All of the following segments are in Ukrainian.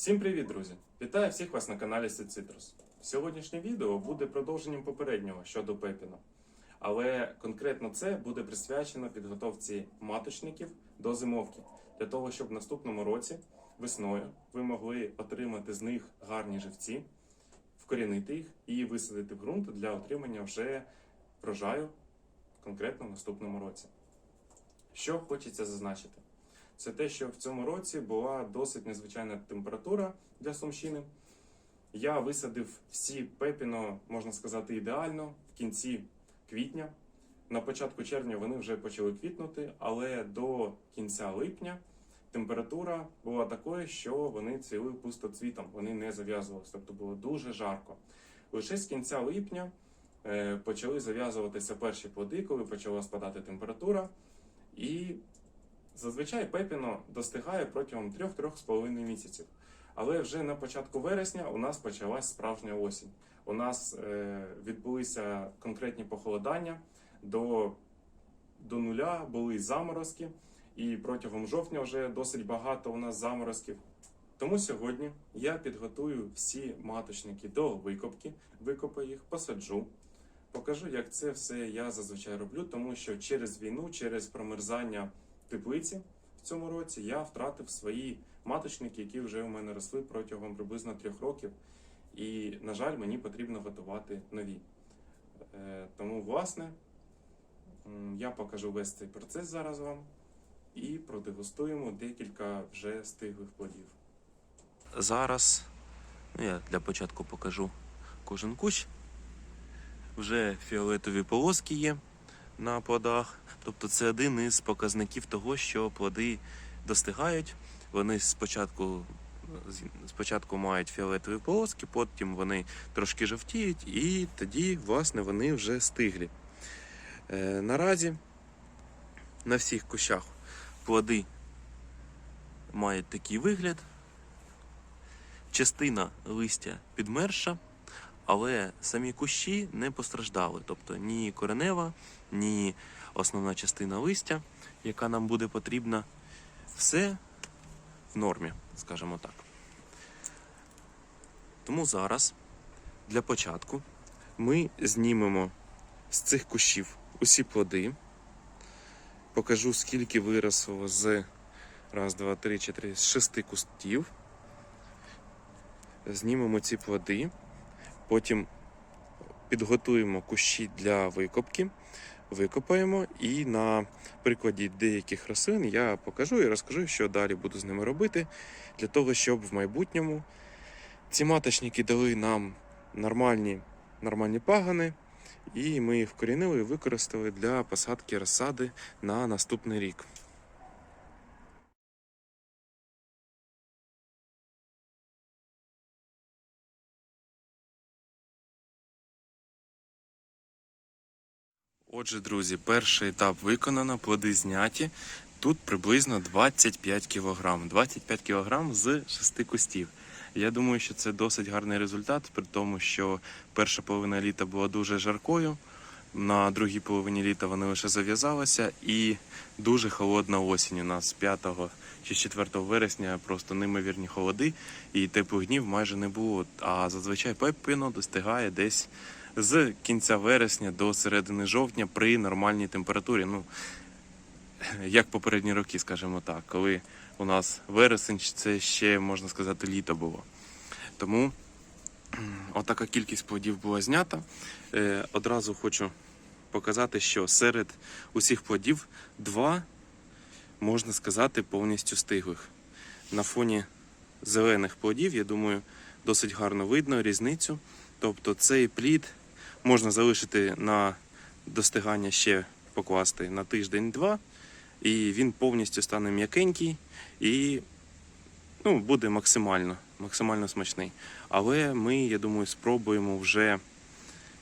Всім привіт, друзі! Вітаю всіх вас на каналі Citrus. Сьогоднішнє відео буде продовженням попереднього щодо пепіна. Але конкретно це буде присвячено підготовці маточників до зимовки, для того, щоб в наступному році, весною, ви могли отримати з них гарні живці, вкорінити їх і висадити в ґрунт для отримання вже врожаю конкретно в наступному році. Що хочеться зазначити? Це те, що в цьому році була досить незвичайна температура для Сумщини. Я висадив всі пепіно, можна сказати, ідеально в кінці квітня. На початку червня вони вже почали квітнути, але до кінця липня температура була такою, що вони цвіли пустоцвітом, вони не зав'язувалися, тобто було дуже жарко. Лише з кінця липня е, почали зав'язуватися перші плоди, коли почала спадати температура. І Зазвичай пепіно достигає протягом 3-3,5 місяців. Але вже на початку вересня у нас почалась справжня осінь. У нас е, відбулися конкретні похолодання до, до нуля, були заморозки, і протягом жовтня вже досить багато у нас заморозків. Тому сьогодні я підготую всі маточники до викопки, викопаю їх, посаджу. Покажу, як це все я зазвичай роблю, тому що через війну, через промерзання теплиці в цьому році я втратив свої маточники, які вже у мене росли протягом приблизно трьох років. І, на жаль, мені потрібно готувати нові. Е, Тому, власне, я покажу весь цей процес зараз вам і продегустуємо декілька вже стиглих плодів. Зараз ну, я для початку покажу кожен кущ. Вже фіолетові полоски є на плодах. Тобто це один із показників того, що плоди достигають. Вони спочатку, спочатку мають фіолетові полоски, потім вони трошки жовтіють, і тоді, власне, вони вже стиглі. Е, наразі на всіх кущах плоди мають такий вигляд. Частина листя підмерша, але самі кущі не постраждали. Тобто ні коренева, ні основна частина листя, яка нам буде потрібна, все в нормі, скажімо так. Тому зараз для початку ми знімемо з цих кущів усі плоди. Покажу, скільки виросло з раз, два, три, чотири, з шести кустів. Знімемо ці плоди, потім підготуємо кущі для викопки, викопаємо і на прикладі деяких рослин я покажу і розкажу, що далі буду з ними робити, для того, щоб в майбутньому ці маточники дали нам нормальні, нормальні пагани, і ми їх вкорінили і використали для посадки розсади на наступний рік. Отже, друзі, перший етап виконано, плоди зняті. Тут приблизно 25 кг. 25 кг з 6 кустів. Я думаю, що це досить гарний результат, при тому, що перша половина літа була дуже жаркою. На другій половині літа вони лише зав'язалися, і дуже холодна осінь у нас з 5 чи 4 вересня просто неймовірні холоди, і теплих днів майже не було. А зазвичай пепіно достигає десь з кінця вересня до середини жовтня при нормальній температурі. Ну, як попередні роки, скажімо так, коли у нас вересень, це ще можна сказати літо було. Тому отака кількість плодів була знята. Е, одразу хочу показати, що серед усіх плодів два, можна сказати, повністю стиглих. На фоні зелених плодів, я думаю, досить гарно видно різницю. Тобто цей плід можна залишити на достигання ще покласти на тиждень-два, і він повністю стане м'якенький і ну, буде максимально, максимально смачний. Але ми, я думаю, спробуємо вже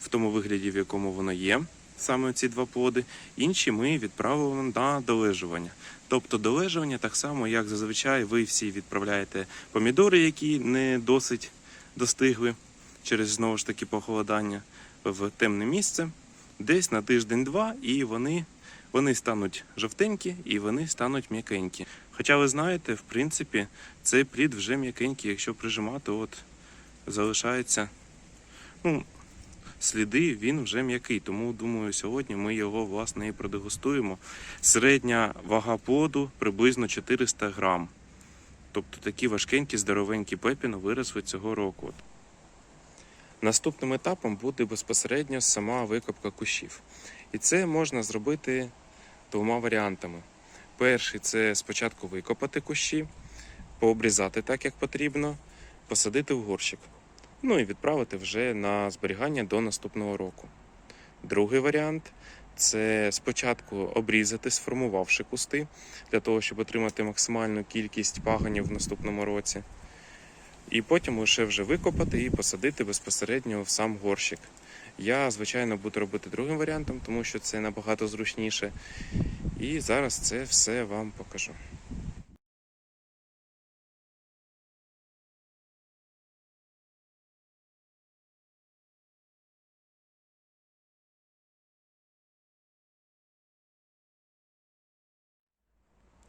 в тому вигляді, в якому воно є, саме ці два плоди. Інші ми відправимо на долежування. Тобто долежування так само, як зазвичай ви всі відправляєте помідори, які не досить достигли через знову ж таки похолодання в темне місце, десь на тиждень-два, і вони вони стануть жовтенькі і вони стануть м'якенькі. Хоча ви знаєте, в принципі, цей плід вже м'якенький, якщо прижимати, от залишається ну, сліди, він вже м'який. Тому думаю, сьогодні ми його власне і продегустуємо. Середня вага плоду приблизно 400 грам. Тобто такі важкенькі, здоровенькі пепіно виросли цього року. Наступним етапом буде безпосередньо сама викопка кущів. І це можна зробити двома варіантами. Перший це спочатку викопати кущі, пообрізати так, як потрібно, посадити в горщик. Ну і відправити вже на зберігання до наступного року. Другий варіант це спочатку обрізати, сформувавши кусти, для того, щоб отримати максимальну кількість паганів в наступному році. І потім лише вже викопати і посадити безпосередньо в сам горщик. Я, звичайно, буду робити другим варіантом, тому що це набагато зручніше. І зараз це все вам покажу.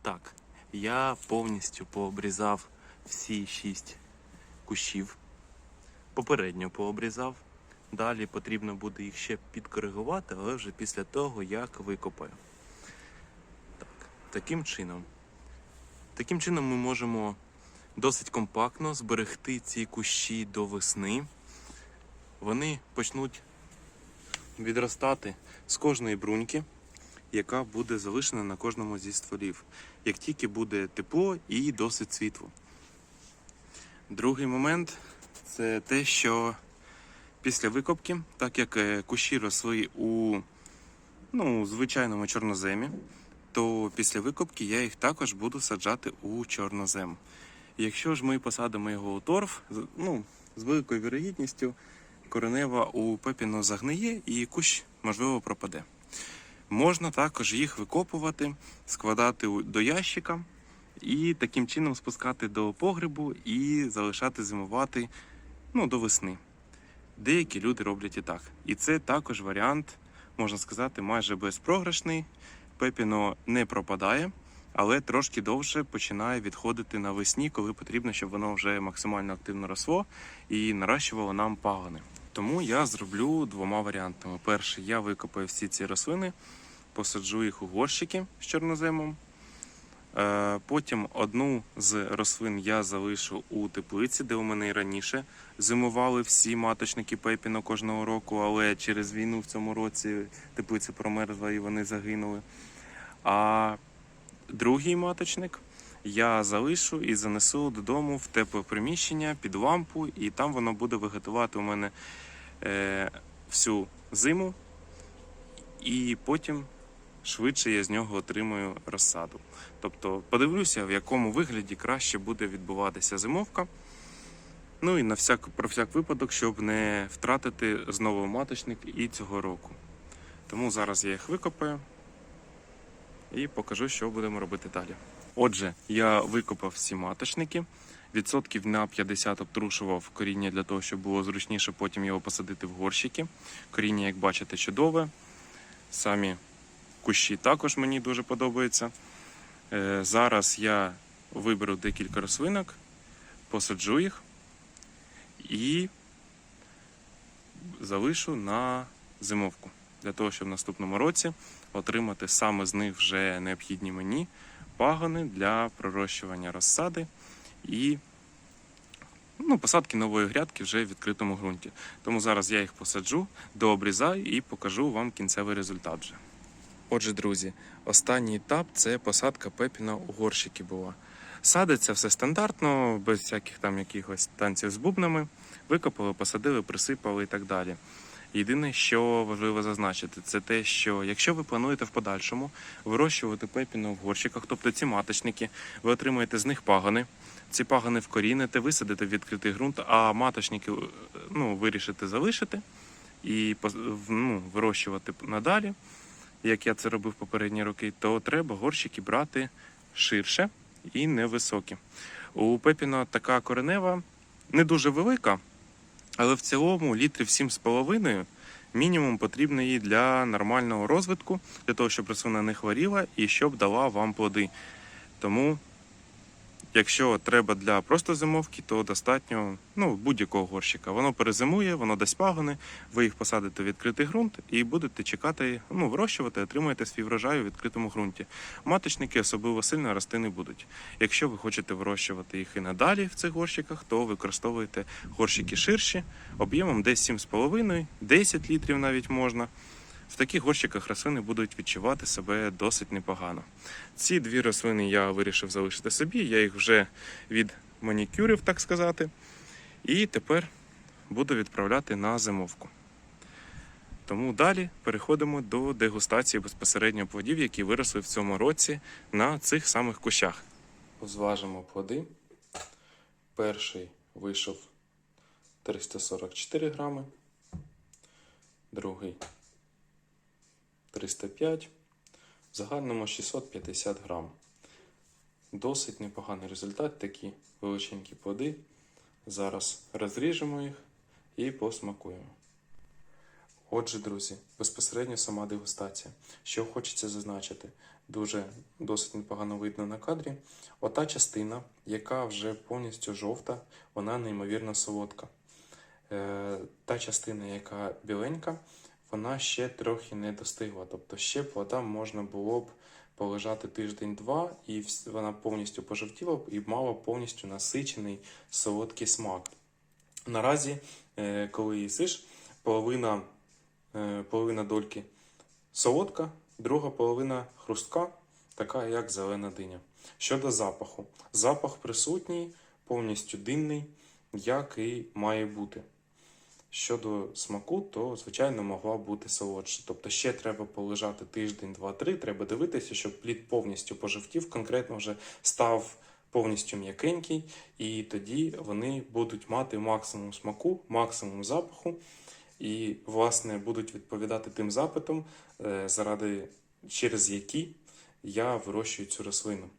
Так, я повністю пообрізав всі шість кущів. Попередньо пообрізав. Далі потрібно буде їх ще підкоригувати, але вже після того, як викопаю. Так, таким чином. Таким чином ми можемо досить компактно зберегти ці кущі до весни. Вони почнуть відростати з кожної бруньки, яка буде залишена на кожному зі стволів, як тільки буде тепло і досить світло. Другий момент це те, що після викопки, так як е, кущі росли у ну, звичайному чорноземі, то після викопки я їх також буду саджати у чорнозем. Якщо ж ми посадимо його у торф, ну, з великою вірогідністю коренева у пепіну загниє і кущ, можливо, пропаде. Можна також їх викопувати, складати до ящика і таким чином спускати до погребу і залишати зимувати ну, до весни. Деякі люди роблять і так. І це також варіант, можна сказати, майже безпрограшний. Пепіно не пропадає, але трошки довше починає відходити навесні, коли потрібно, щоб воно вже максимально активно росло і наращувало нам пагони. Тому я зроблю двома варіантами. Перший, я викопаю всі ці рослини, посаджу їх у горщики з чорноземом. Е, Потім одну з рослин я залишу у теплиці, де у мене і раніше зимували всі маточники пепіно кожного року, але через війну в цьому році теплиця промерзла і вони загинули. А другий маточник я залишу і занесу додому в тепле приміщення під лампу, і там воно буде виготувати у мене е, всю зиму, і потім швидше я з нього отримую розсаду. Тобто подивлюся, в якому вигляді краще буде відбуватися зимовка. Ну і на всяк, про всяк випадок, щоб не втратити знову маточник і цього року. Тому зараз я їх викопаю і покажу, що будемо робити далі. Отже, я викопав всі маточники. Відсотків на 50 обтрушував коріння для того, щоб було зручніше потім його посадити в горщики. Коріння, як бачите, чудове. Самі кущі також мені дуже подобаються. Е, Зараз я виберу декілька рослинок, посаджу їх і залишу на зимовку. Для того, щоб в наступному році отримати саме з них вже необхідні мені пагони для пророщування розсади і ну, посадки нової грядки вже в відкритому ґрунті. Тому зараз я їх посаджу, дообрізаю і покажу вам кінцевий результат вже. Отже, друзі, останній етап це посадка пепіна у горщики була. Садиться все стандартно, без всяких там якихось танців з бубнами. Викопали, посадили, присипали і так далі. Єдине, що важливо зазначити, це те, що якщо ви плануєте в подальшому вирощувати пепіно в горщиках, тобто ці маточники, ви отримаєте з них пагони. Ці пагони вкоріните, висадите в відкритий ґрунт, а маточники ну, вирішите залишити і ну, вирощувати надалі, як я це робив попередні роки, то треба горщики брати ширше і невисокі. У пепіна така коренева не дуже велика, але в цілому літрів 7,5 мінімум потрібно їй для нормального розвитку, для того, щоб рослина не хворіла і щоб дала вам плоди. Тому, якщо треба для просто зимовки, то достатньо ну, будь-якого горщика. Воно перезимує, воно дасть пагони, ви їх посадите в відкритий ґрунт і будете чекати, ну, вирощувати, отримаєте свій врожай у відкритому ґрунті. Маточники особливо сильно рости не будуть. Якщо ви хочете вирощувати їх і надалі в цих горщиках, то використовуєте горщики ширші, об'ємом десь 7,5, 10 літрів навіть можна. В таких горщиках рослини будуть відчувати себе досить непогано. Ці дві рослини я вирішив залишити собі, я їх вже від манікюрів, так сказати. І тепер буду відправляти на зимовку. Тому далі переходимо до дегустації безпосередньо плодів, які виросли в цьому році на цих самих кущах. Зважимо плоди. Перший вийшов 344 грами, другий 305, в загальному 650 грам. Досить непоганий результат, такі величенькі плоди. Зараз розріжемо їх і посмакуємо. Отже, друзі, безпосередньо сама дегустація. Що хочеться зазначити, дуже досить непогано видно на кадрі. Ота частина, яка вже повністю жовта, вона неймовірно солодка. Е, та частина, яка біленька, вона ще трохи не достигла. Тобто ще плода можна було б полежати тиждень-два, і вона повністю пожовтіла б і мала повністю насичений солодкий смак. Наразі, е, коли їсиш, половина, е, половина дольки солодка, друга половина хрустка, така як зелена диня. Щодо запаху, запах присутній, повністю димний, як і має бути. Щодо смаку, то звичайно могла бути солодше. Тобто ще треба полежати тиждень, два-три. Треба дивитися, щоб плід повністю пожовтів, конкретно вже став повністю м'якенький, і тоді вони будуть мати максимум смаку, максимум запаху, і, власне, будуть відповідати тим запитам, е, заради через які я вирощую цю рослину.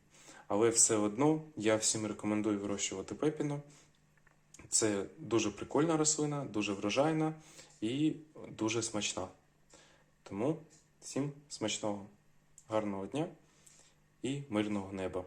Але все одно я всім рекомендую вирощувати пепіно. Це дуже прикольна рослина, дуже врожайна і дуже смачна. Тому всім смачного, гарного дня і мирного неба.